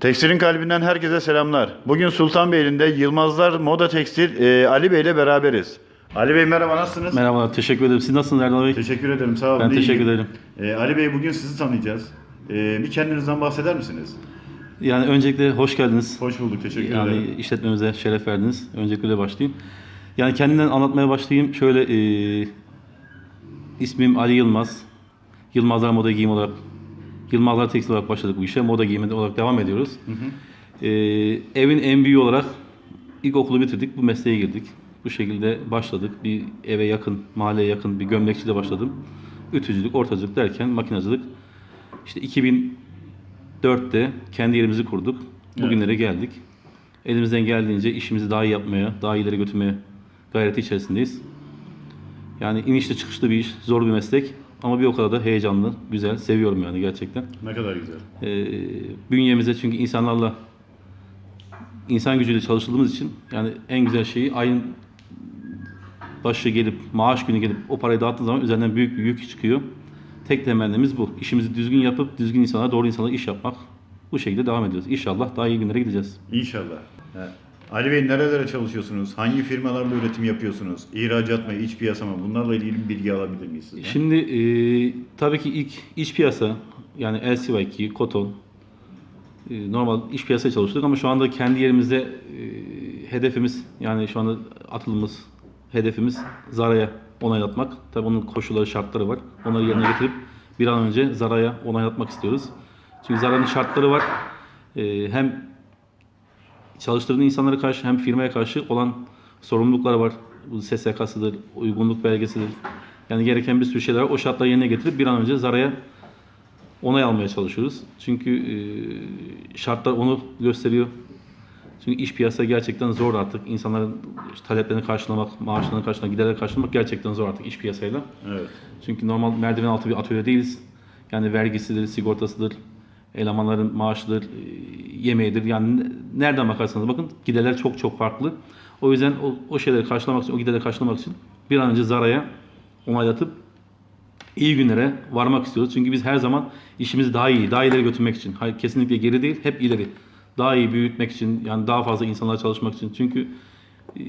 Tekstilin kalbinden herkese selamlar. Bugün Sultanbeyli'nde Yılmazlar Moda Tekstil e, Ali Bey ile beraberiz. Ali Bey merhaba nasılsınız? Merhabalar, teşekkür ederim. Siz nasılsınız Erdal Bey? Teşekkür ederim sağ olun. Ben iyiyim. teşekkür ederim. E, Ali Bey bugün sizi tanıyacağız. E, bir kendinizden bahseder misiniz? Yani öncelikle hoş geldiniz. Hoş bulduk teşekkür Yani ederim. işletmemize şeref verdiniz. Öncelikle başlayayım. Yani kendimden anlatmaya başlayayım. Şöyle e, ismim Ali Yılmaz. Yılmazlar Moda Giyim olarak Yılmazlar Tekstil olarak başladık bu işe. Moda giyimi olarak devam ediyoruz. E, evin en büyüğü olarak ilkokulu bitirdik. Bu mesleğe girdik. Bu şekilde başladık. Bir eve yakın, mahalleye yakın bir gömlekçide başladım. Ütücülük, ortacılık derken makinacılık. İşte 2004'te kendi yerimizi kurduk. Bugünlere geldik. Elimizden geldiğince işimizi daha iyi yapmaya, daha ileri götürmeye gayreti içerisindeyiz. Yani inişli çıkışlı bir iş, zor bir meslek ama bir o kadar da heyecanlı, güzel, seviyorum yani gerçekten. Ne kadar güzel. Ee, bünyemize çünkü insanlarla insan gücüyle çalıştığımız için yani en güzel şeyi ayın başı gelip maaş günü gelip o parayı dağıttığın zaman üzerinden büyük bir yük çıkıyor. Tek temennimiz bu. İşimizi düzgün yapıp düzgün insanlara, doğru insanlara iş yapmak. Bu şekilde devam ediyoruz. İnşallah daha iyi günlere gideceğiz. İnşallah. Evet. Ali Bey nerelere çalışıyorsunuz? Hangi firmalarla üretim yapıyorsunuz? İhracat mı, iç piyasa mı? Bunlarla ilgili bir bilgi alabilir miyiz sizden? Şimdi e, tabii ki ilk iç piyasa yani LCY2, Koton e, normal iç piyasaya çalıştık ama şu anda kendi yerimizde e, hedefimiz yani şu anda atılımız hedefimiz Zara'ya onaylatmak. Tabii onun koşulları, şartları var. Onları yerine getirip bir an önce Zara'ya onaylatmak istiyoruz. Çünkü Zara'nın şartları var. E, hem çalıştırdığı insanlara karşı hem firmaya karşı olan sorumlulukları var. Bu SSK'sıdır, uygunluk belgesidir. Yani gereken bir sürü şeyler var. O şartları yerine getirip bir an önce Zara'ya onay almaya çalışıyoruz. Çünkü e, şartlar onu gösteriyor. Çünkü iş piyasa gerçekten zor artık. İnsanların taleplerini karşılamak, maaşlarını karşılamak, giderleri karşılamak gerçekten zor artık iş piyasayla. Evet. Çünkü normal merdiven altı bir atölye değiliz. Yani vergisidir, sigortasıdır, elemanların maaşıdır, e, yemeğidir. Yani nereden bakarsanız bakın giderler çok çok farklı. O yüzden o, o şeyleri karşılamak için, o giderleri karşılamak için bir an önce Zara'ya onaylatıp iyi günlere varmak istiyoruz. Çünkü biz her zaman işimizi daha iyi, daha ileri götürmek için, hayır kesinlikle geri değil, hep ileri. Daha iyi büyütmek için, yani daha fazla insanlarla çalışmak için. Çünkü e,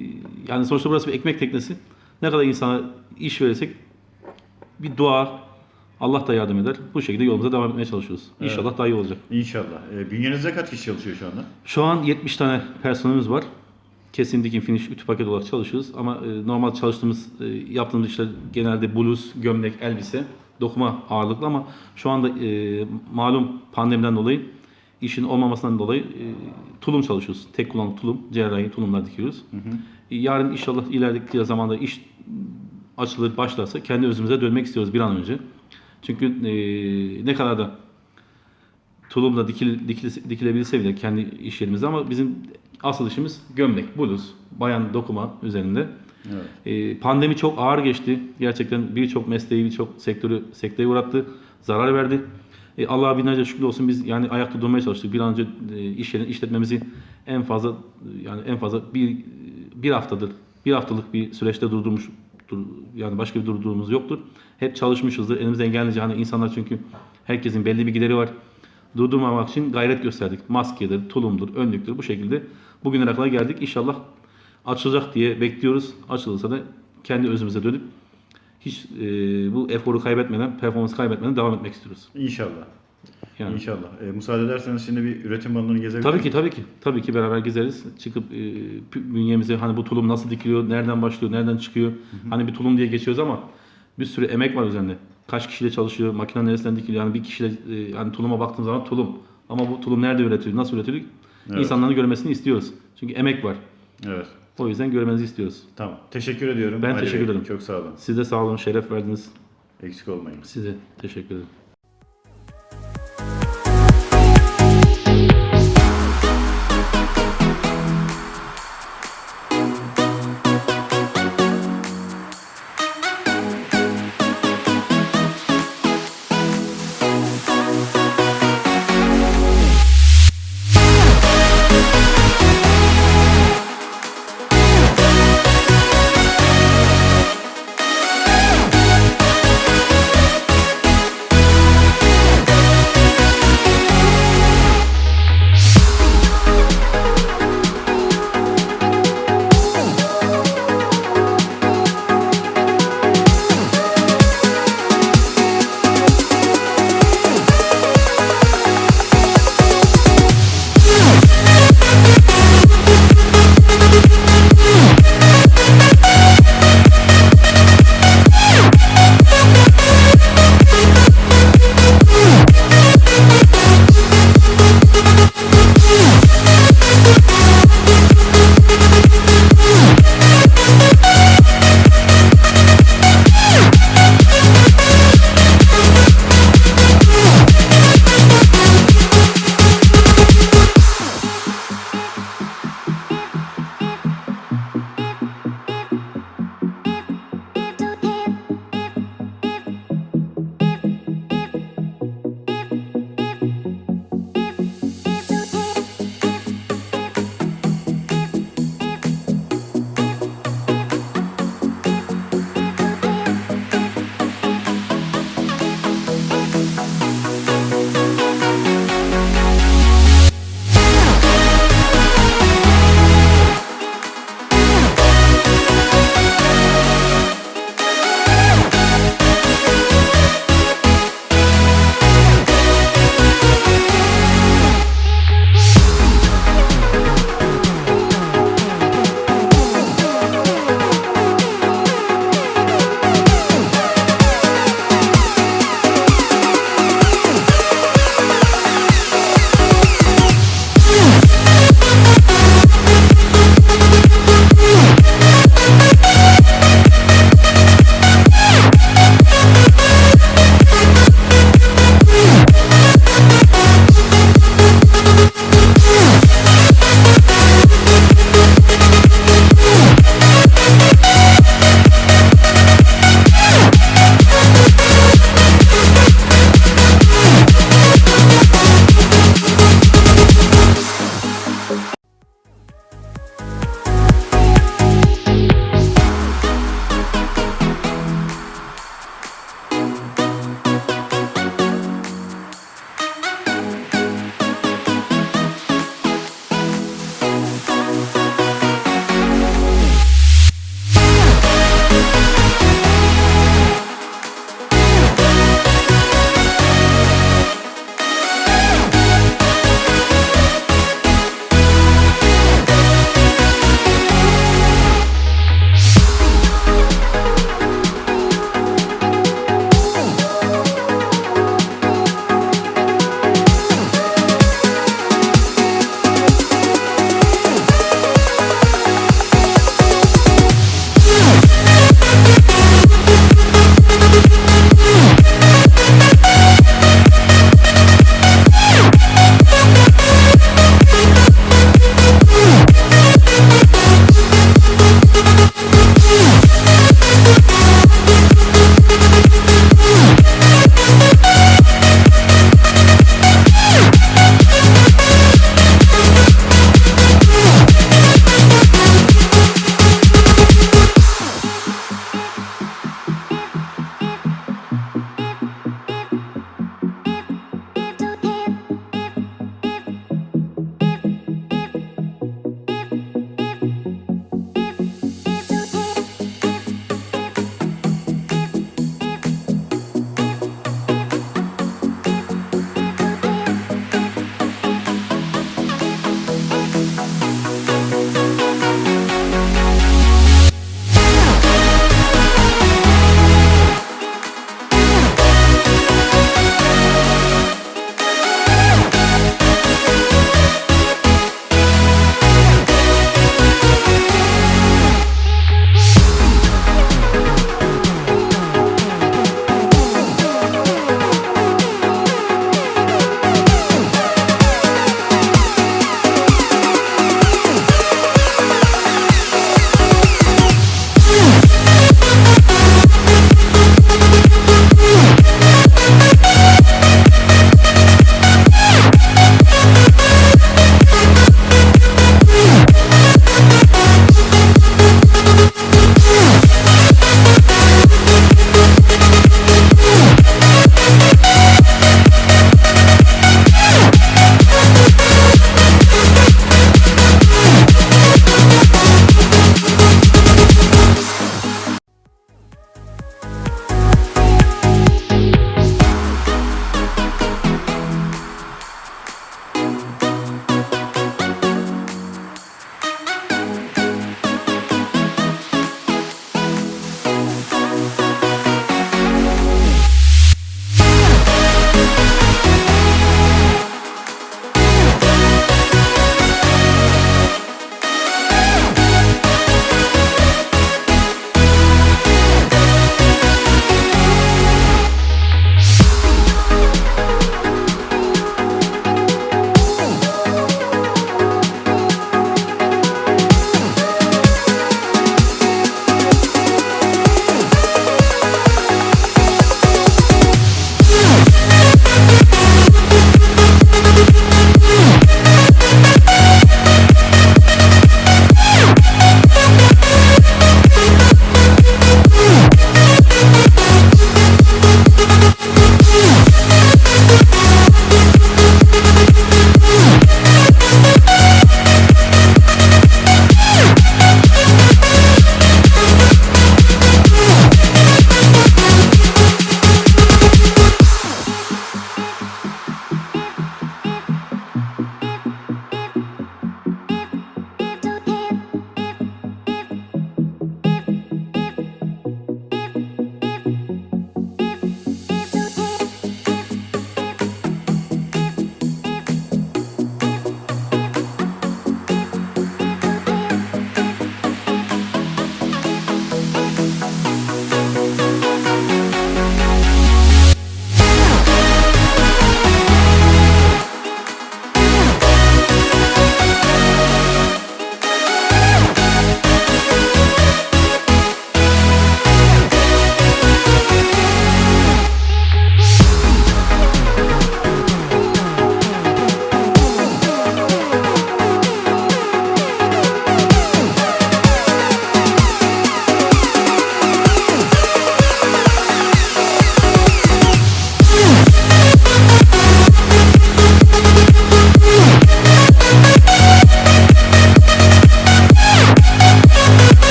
yani sonuçta burası bir ekmek teknesi. Ne kadar insana iş verirsek bir dua, Allah da yardım eder. Bu şekilde yolumuza devam etmeye çalışıyoruz. İnşallah daha iyi olacak. İnşallah. E, bünyenizde kaç kişi çalışıyor şu anda? Şu an 70 tane personelimiz var. Kesin dikim finish ütü paket olarak çalışıyoruz. Ama e, normal çalıştığımız, e, yaptığımız işler genelde bluz, gömlek, elbise, dokuma ağırlıklı ama şu anda e, malum pandemiden dolayı işin olmamasından dolayı e, tulum çalışıyoruz. Tek kullanımlı tulum, cerrahi tulumlar dikiyoruz. E, yarın inşallah ilerideki zamanda iş açılır, başlarsa kendi özümüze dönmek istiyoruz bir an önce. Çünkü e, ne kadar da tulumla dikil, dikil, dikilebilse bile kendi iş yerimizde ama bizim asıl işimiz gömlek, bluz, bayan dokuma üzerinde. Evet. Ee, pandemi çok ağır geçti. Gerçekten birçok mesleği, birçok sektörü sekteye uğrattı. Zarar verdi. Ee, Allah'a binlerce şükür olsun biz yani ayakta durmaya çalıştık. Bir an önce e, iş yerini işletmemizi en fazla yani en fazla bir bir haftadır bir haftalık bir süreçte durdurmuş dur- yani başka bir durduğumuz yoktur. Hep çalışmışızdır. Elimizden gelince hani insanlar çünkü herkesin belli bir gideri var. Durdurmamak için gayret gösterdik. Maskedir, tulumdur, önlüktür bu şekilde bugünlere kadar geldik. İnşallah açılacak diye bekliyoruz. Açılırsa da kendi özümüze dönüp hiç e, bu eforu kaybetmeden, performansı kaybetmeden devam etmek istiyoruz. İnşallah. Yani. İnşallah. E, müsaade ederseniz şimdi bir üretim alanını gezebilir Tabii ki tabii ki. Tabii ki beraber gezeriz. Çıkıp e, bünyemize hani bu tulum nasıl dikiliyor, nereden başlıyor, nereden çıkıyor. Hani bir tulum diye geçiyoruz ama bir sürü emek var üzerinde. Kaç kişiyle çalışıyor, makine neresinden dikiliyor. Yani bir kişiyle e, hani tuluma baktığın zaman tulum. Ama bu tulum nerede üretiliyor, nasıl üretiliyor? Evet. İnsanların görmesini istiyoruz. Çünkü emek var. Evet. O yüzden görmenizi istiyoruz. Tamam. Teşekkür ediyorum. Ben Ali teşekkür Bey. ederim. Çok sağ olun. Siz de sağ olun, şeref verdiniz. Eksik olmayın. Size teşekkür ederim.